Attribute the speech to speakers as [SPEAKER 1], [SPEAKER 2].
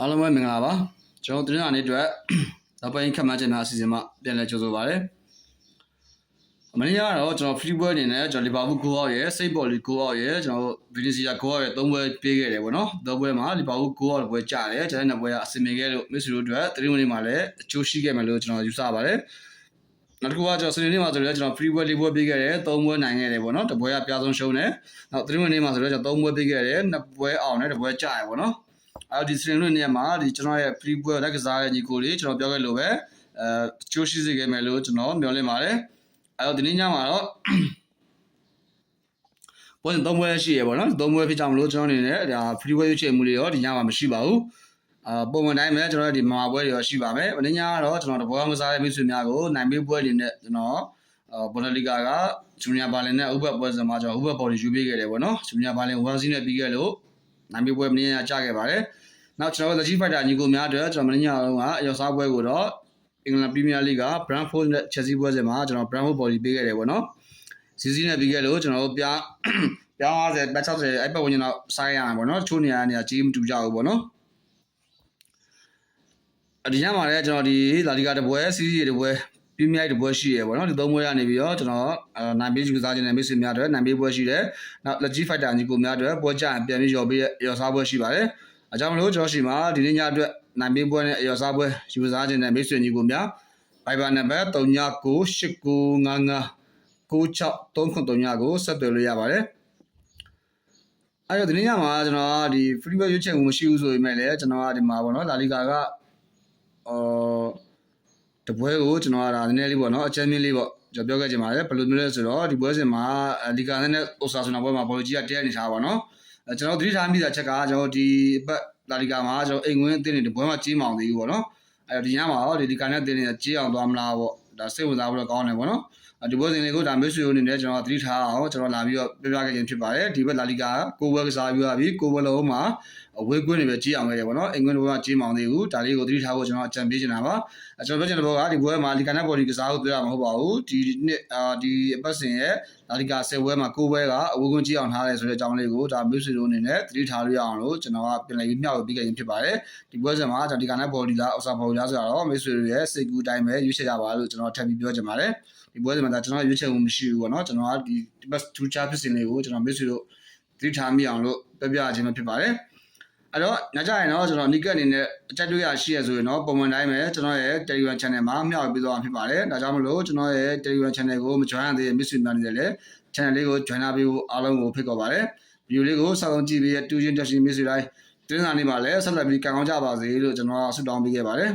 [SPEAKER 1] အားလုံးပဲမင်္ဂလာပါကျွန်တော်တင်းစာနေ့အတွက်နောက်ပိုင်းခက်မှန်းချက်များအစီအစဉ်မှာပြန်လည်ကြိုဆိုပါရစေမနေ့ကတော့ကျွန်တော် free boy အနေနဲ့ကျွန်တော် Liverpool goal out ရယ် Saint Pauli goal out ရယ်ကျွန်တော် Vinicius goal out ရယ်သုံးပွဲပေးခဲ့တယ်ပေါ့နော်သုံးပွဲမှာ Liverpool goal out ပွဲကြားတယ်ကျွန်တော်နှစ်ပွဲကအဆင်ပြေခဲ့လို့ Messi တို့အတွက်သတင်းဝင်မှာလည်းအကျိုးရှိခဲ့မယ်လို့ကျွန်တော်ယူဆပါတယ်နောက်တစ်ခုကကျွန်တော်စနေနေ့မှာဆိုတော့ကျွန်တော် free boy လေးပွဲပေးခဲ့တယ်သုံးပွဲနိုင်ခဲ့တယ်ပေါ့နော်တစ်ပွဲကပြားဆုံးရှုံးတယ်နောက်သတင်းဝင်နေ့မှာဆိုတော့ကျွန်တော်သုံးပွဲပေးခဲ့တယ်နှစ်ပွဲအောင်တယ်တစ်ပွဲကြားရယ်ပေါ့နော် အဲဒီစရင်လွင့်နေရာမှာဒီကျွန်တော်ရဲ့ free boy လက်ကစားတဲ့ညီကိုလေးကျွန်တော်ပြောခဲ့လို့ပဲအဲကျိုးရှိစေခဲ့မယ်လို့ကျွန်တော်မျှော်လင့်ပါတယ်အဲတော့ဒီနေ့ညမှာတော့ပွဲစဉ်သုံးပွဲရှိရပေါ့နော်သုံးပွဲဖြစ်ကြမလို့ကျွန်တော်အနေနဲ့ဒါ free boy ရွေးချယ်မှုတွေရောဒီညမှာမရှိပါဘူးအာပုံမှန်တိုင်းပဲကျွန်တော်တို့ဒီမာပွဲတွေရောရှိပါမယ်။မနေ့ညကတော့ကျွန်တော်တဘောကစားတဲ့မိတ်ဆွေများကိုနိုင်ပေးပွဲတွေနဲ့ကျွန်တော်အာဘွန်ဒလီဂါကဂျူနီယာဘာလင်နဲ့ဥပပွဲစဉ်မှာကျွန်တော်ဥပပေါ်တွေယူပေးခဲ့တယ်ပေါ့နော်။ဂျူနီယာဘာလင်ဝါစီနဲ့ပြီးခဲ့လို့ နိုင်ပေးပွဲမနေ့ညကြခဲ့ပါတယ်။နောက်ကျွန်တော်တို့ The Chief Fighter ညီကိုများအတွက်ကျွန်တော်မင်းညလုံးကအရောက်စားပွဲကိုတော့အင်္ဂလန်ပရီးမီးယားလိက Brentford နဲ့ Chelsea ပွဲစဉ်မှာကျွန်တော် Brentford body ပေးခဲ့တယ်ပေါ့နော်စီစီနဲ့ပြီးခဲ့လို့ကျွန်တော်တို့ပြားပြား50ပတ်60အဲ့ပတ်ဝန်းကျင်တော့စားရအောင်ပေါ့နော်ချိုးနေရတဲ့နေရာကြီးမတူကြဘူးပေါ့နော်အဒီညမှာလည်းကျွန်တော်ဒီလာလီဂါတပွဲစီစီတပွဲ ပရီးမီးယားတပွဲရှိရပေါ့နော်ဒီသုံးပွဲရနေပြီးတော့ကျွန်တော်နိုင်ပေးယူစားခြင်းနဲ့မိတ်ဆွေများအတွက်နိုင်ပေးပွဲရှိတယ်နောက် Legit Fighter ညီကိုများအတွက်ပွဲကြရင်ပြန်ပြီးရော်ပေးရော်စားပွဲရှိပါတယ်အကြောင်းမလို့ကျွန်တော်ရှိမှာဒီနေ့ညအတွက်နိုင်ပေးပွဲနဲ့အရော်စားပွဲယူစားခြင်းနဲ့မိတ်ဆွေညီကိုများ Viber နံပါတ်399899 9639ကိုဆက်သွယ်လို့ရပါတယ်အဲ့တော့ဒီနေ့ညမှာကျွန်တော်ကဒီ free web ရွေးချယ်မှုမရှိဘူးဆိုပေမဲ့လည်းကျွန်တော်ကဒီမှာပေါ့နော်လာလီဂါကအော် တပွဲကိုကျွန်တော်ကဒါနည်းနည်းလေးပေါ့နော်အချမ်းမြင့်လေးပေါ့ကျွန်တော်ပြောခဲ့ချင်ပါတယ်ဘယ်လိုမျိုးလဲဆိုတော့ဒီပွဲစဉ်မှာလီဂါနဲ့အိုဆာဆိုနာပွဲမှာဘော်လကြီးကတရားနေထားပါတော့အဲကျွန်တော်သတိထားမိတာချက်ကကျွန်တော်ဒီအပတ်လာလီဂါမှာကျွန်တော်အိမ်ဝင်အသင်းတွေဒီပွဲမှာကြီးမောင်သေးဘူးပေါ့နော်အဲ့တော့ဒီညမှာတော့ဒီလီဂါနဲ့အသင်းတွေကြီးအောင်သွားမလားပေါ့ ဒါစိတ်ဝင်စားဖို့တော့ကောင်းတယ်ပေါ့နော်ဒီပွဲစဉ်လေးကိုဒါမျိုးဆွေအနေနဲ့ကျွန်တော်သတိထားအောင်ကျွန်တော်လာပြီးတော့ပြပြခဲ့ခြင်းဖြစ်ပါတယ်ဒီဘက်လာလီဂါကိုဘွဲကစားပြီးသွားပြီကိုဘွဲလုံးမှာအဝေးကွင်းတွေပဲကြီးအောင်ခဲ့တယ်ပေါ့နော်အင်္ဂလန်ဘက်ကကြီးမောင်သေးဘူးဒါလေးကိုသတိထားဖို့ကျွန်တော်အကြံပေးချင်တာပါကျွန်တော်ပြောချင်တဲ့ဘောကဒီပွဲမှာလီဂါနဲ့ဘော်ဒီကစားဖို့ပြောရမှာမဟုတ်ပါဘူးဒီနှစ်အာဒီအပတ်စဉ်ရဲ့ လာလီဂါ10ပွဲမှာကိုဘွဲကအဝေးကွင်းကြီးအောင်ထားတယ်ဆိုတဲ့အကြောင်းလေးကိုဒါမျိုးဆွေတို့အနေနဲ့သတိထားလို့ရအောင်လို့ကျွန်တော်ကပြန်လည်မျှဝေပေးခဲ့ခြင်းဖြစ်ပါတယ်ဒီပွဲစဉ်မှာကျွန်တော်ဒီကနဲ့ဘော်ဒီလားအော်ဆာဘော်ဒီလားဆိုတော့မျိုးဆွေတို့ရဲ့စိတ်ကူးတိုင်းပဲရွေးချယ်ကြပါလို့ကျွန်တော်ထပ်ပြီးပြောချင်ပါတယ်ဒီပွဲစဉ်မှာဒါကျွန်တော်ရွေးချယ်မှုမရှိဘူးပေါ့နော်ကျွန်တော်ကဒီ best two chart ဖြစ်စဉ်လေးကိုကျွန်တော်မျိုးဆွေတို့သတိထားမိအောင်လို့ပြပြခြင်းပဲဖြစ်ပါတယ် အဲ့တော့ညကြရင်တော့ကျွန်တော်နိကတ်အနေနဲ့အချက်တွေ့ရရှိရဆိုရင်တော့ပုံမှန်တိုင်းပဲကျွန်တော်ရဲ့ Telegram channel မှာမျှဝေပေးသွားမှာဖြစ်ပါတယ်ဒါကြောင့်မလို့ကျွန်တော်ရဲ့ Telegram channel ကိုမ join ရသေးတဲ့ miss များနေတယ်လေ channel လေးကို join ပေးဖို့အားလုံးကိုဖိတ်ခေါ်ပါတယ်ဗီဒီယိုလေးကိုစောင့်ကြည့်ပြီးတူချင်းတက်ရှင် miss တိုင်းတင်းစာနေပါလဲဆက်လက်ပြီးကံကောင်းကြပါစေလို့ကျွန်တော်ဆုတောင်းပေးခဲ့ပါတယ်